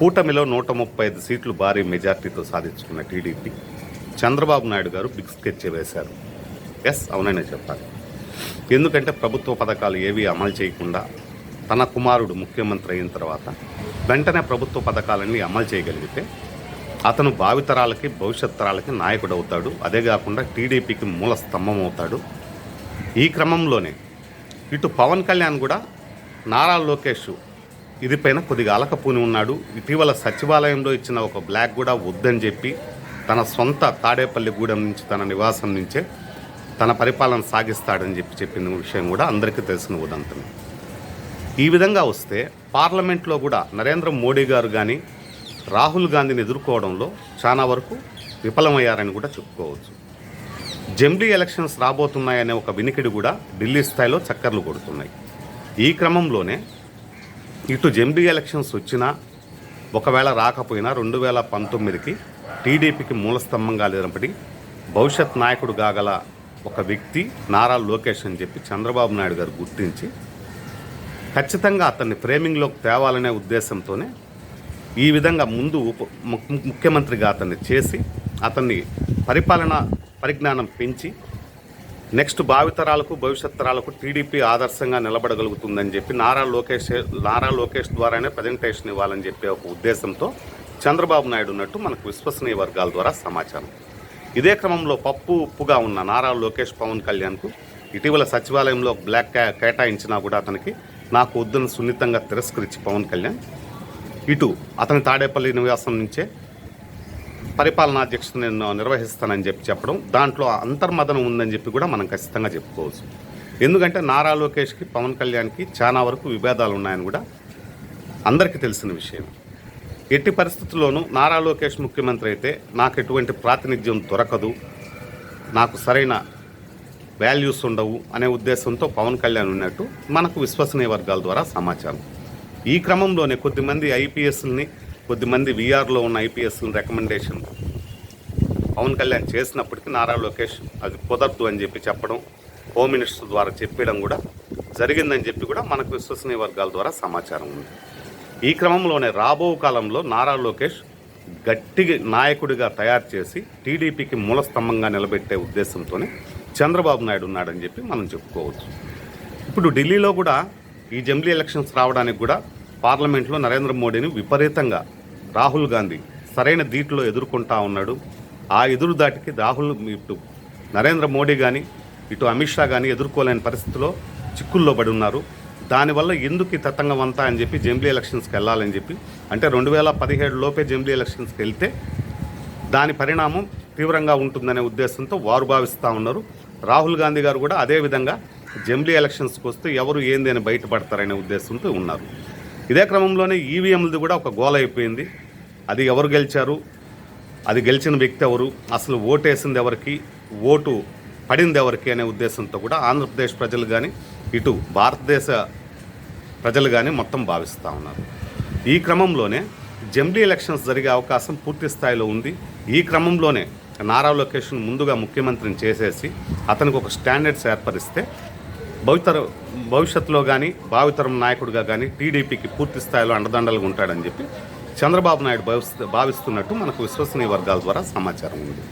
కూటమిలో నూట ముప్పై ఐదు సీట్లు భారీ మెజార్టీతో సాధించుకున్న టీడీపీ చంద్రబాబు నాయుడు గారు బిగ్ స్కెచ్ వేశారు. ఎస్ అవుననే చెప్పాలి. ఎందుకంటే ప్రభుత్వ పథకాలు ఏవి అమలు చేయకుండా తన కుమారుడు ముఖ్యమంత్రి అయిన తర్వాత వెంటనే ప్రభుత్వ పథకాలన్నీ అమలు చేయగలిగితే అతను భావితరాలకి భవిష్యత్ తరాలకి నాయకుడు అవుతాడు. అదే కాకుండా టీడీపీకి మూల స్తంభం అవుతాడు. ఈ క్రమంలోనే ఇటు పవన్ కళ్యాణ్ కూడా నారా లోకేష్ ఇది పైన కొద్దిగా అలకపోని ఉన్నాడు. ఇటీవల సచివాలయంలో ఇచ్చిన ఒక బ్లాక్ కూడా వద్దని చెప్పి తన సొంత తాడేపల్లి గూడెం నుంచి తన నివాసం నుంచే తన పరిపాలన సాగిస్తాడని చెప్పి చెప్పిన విషయం కూడా అందరికీ తెలిసిన ఉదంతమే. ఈ విధంగా వస్తే పార్లమెంట్లో కూడా నరేంద్ర మోడీ గారు కానీ రాహుల్ గాంధీని ఎదుర్కోవడంలో చాలా వరకు విఫలమయ్యారని కూడా చెప్పుకోవచ్చు. జంబ్లీ ఎలక్షన్స్ రాబోతున్నాయనే ఒక వినికిడి కూడా ఢిల్లీ స్థాయిలో చక్కర్లు కొడుతున్నాయి. ఈ క్రమంలోనే ఇటు జంబ్లీ ఎలక్షన్స్ వచ్చినా ఒకవేళ రాకపోయినా రెండు వేల పంతొమ్మిదికి టీడీపీకి మూలస్తంభంగా నిలబడి భవిష్యత్ నాయకుడు కాగల ఒక వ్యక్తి నారా లోకేష్ అని చెప్పి చంద్రబాబు నాయుడు గారు గుర్తించి ఖచ్చితంగా అతన్ని ఫ్రేమింగ్లోకి తేవాలనే ఉద్దేశంతోనే ఈ విధంగా ముందు ఉప ముఖ్యమంత్రిగా అతన్ని చేసి అతన్ని పరిపాలన పరిజ్ఞానం పెంచి నెక్స్ట్ భావితరాలకు భవిష్యత్ తరాలకు టీడీపీ ఆదర్శంగా నిలబడగలుగుతుందని చెప్పి నారా లోకేష్ నారా లోకేష్ ద్వారానే ప్రజెంటేషన్ ఇవ్వాలని చెప్పే ఒక ఉద్దేశంతో చంద్రబాబు నాయుడు ఉన్నట్టు మనకు విశ్వసనీయ వర్గాల ద్వారా సమాచారం. ఇదే క్రమంలో పప్పు ఉప్పుగా ఉన్న నారా లోకేష్ పవన్ కళ్యాణ్కు ఇటీవల సచివాలయంలో బ్లాక్ కేటాయించినా కూడా అతనికి నాకు వద్దని సున్నితంగా తిరస్కరించి పవన్ కళ్యాణ్ ఇటు అతని తాడేపల్లి నివాసం నుంచే పరిపాలనాధ్యక్షుడు నేను నిర్వహిస్తానని చెప్పి చెప్పడం దాంట్లో అంతర్మదనం ఉందని చెప్పి కూడా మనం ఖచ్చితంగా చెప్పుకోవచ్చు. ఎందుకంటే నారా లోకేష్కి పవన్ కళ్యాణ్కి చాలా వరకు విభేదాలు ఉన్నాయని కూడా అందరికీ తెలిసిన విషయం. ఎట్టి పరిస్థితుల్లోనూ నారా లోకేష్ ముఖ్యమంత్రి అయితే నాకు ఎటువంటి ప్రాతినిధ్యం దొరకదు నాకు సరైన వాల్యూస్ ఉండవు అనే ఉద్దేశంతో పవన్ కళ్యాణ్ ఉన్నట్టు మనకు విశ్వసనీయ వర్గాల ద్వారా సమాచారం. ఈ క్రమంలోనే కొద్దిమంది ఐపీఎస్ని కొద్దిమంది వీఆర్లో ఉన్న ఐపీఎస్ రికమెండేషన్ పవన్ కళ్యాణ్ చేసినప్పటికీ నారా లోకేష్ అది కుదరదు అని చెప్పి చెప్పడం హోమ్ మినిస్టర్ ద్వారా చెప్పడం కూడా జరిగిందని చెప్పి కూడా మనకు విశ్వసనీయ వర్గాల ద్వారా సమాచారం ఉంది. ఈ క్రమంలోనే రాబో కాలంలో నారా లోకేష్ గట్టి నాయకుడిగా తయారు చేసి టీడీపీకి మూలస్తంభంగా నిలబెట్టే ఉద్దేశంతోనే చంద్రబాబు నాయుడు ఉన్నాడని చెప్పి మనం చెప్పుకోవచ్చు. ఇప్పుడు ఢిల్లీలో కూడా ఈ జంబ్లీ ఎలక్షన్స్ రావడానికి కూడా పార్లమెంట్లో నరేంద్ర మోడీని విపరీతంగా రాహుల్ గాంధీ సరైన దీటిలో ఎదుర్కొంటా ఉన్నాడు. ఆ ఎదురు దాటికి రాహుల్ ఇటు నరేంద్ర మోడీ కానీ ఇటు అమిత్ షా కానీ ఎదుర్కోలేని పరిస్థితిలో చిక్కుల్లో పడి ఉన్నారు. దానివల్ల ఎందుకు ఈ తతంగం అంతా అని చెప్పి జంబ్లీ ఎలక్షన్స్కి వెళ్ళాలని చెప్పి అంటే రెండు వేల పదిహేడు లోపే జంబ్లీ ఎలక్షన్స్కి వెళ్తే దాని పరిణామం తీవ్రంగా ఉంటుందనే ఉద్దేశంతో వారు భావిస్తూ ఉన్నారు. రాహుల్ గాంధీ గారు కూడా అదే విధంగా జంబ్లీ ఎలక్షన్స్కి వస్తే ఎవరు ఏంది అని బయటపడతారనే ఉద్దేశంతో ఉన్నారు. ఇదే క్రమంలోనే ఈవీఎంలది కూడా ఒక గోల అయిపోయింది. అది ఎవరు గెలిచారు? అది గెలిచిన వ్యక్తి ఎవరు? అసలు ఓటేసింది ఎవరికి? ఓటు పడింది ఎవరికి అనే ఉద్దేశంతో కూడా ఆంధ్రప్రదేశ్ ప్రజలు కానీ ఇటు భారతదేశ ప్రజలు కానీ మొత్తం భావిస్తూ ఉన్నారు. ఈ క్రమంలోనే జంబ్లీ ఎలక్షన్స్ జరిగే అవకాశం పూర్తి స్థాయిలో ఉంది. ఈ క్రమంలోనే నారా లొకేషన్ ముందుగా ముఖ్యమంత్రిని చేసేసి అతనికి ఒక స్టాండర్డ్స్ ఏర్పరిస్తే భవితర భవిష్యత్తులో కానీ భావితరం నాయకుడిగా కానీ టీడీపీకి పూర్తి స్థాయిలో అండదండలుగా ఉంటాడని చెప్పి చంద్రబాబు నాయుడు భావిస్తున్నట్టు మనకు విశ్వసనీయ వర్గాల ద్వారా సమాచారం ఉంది.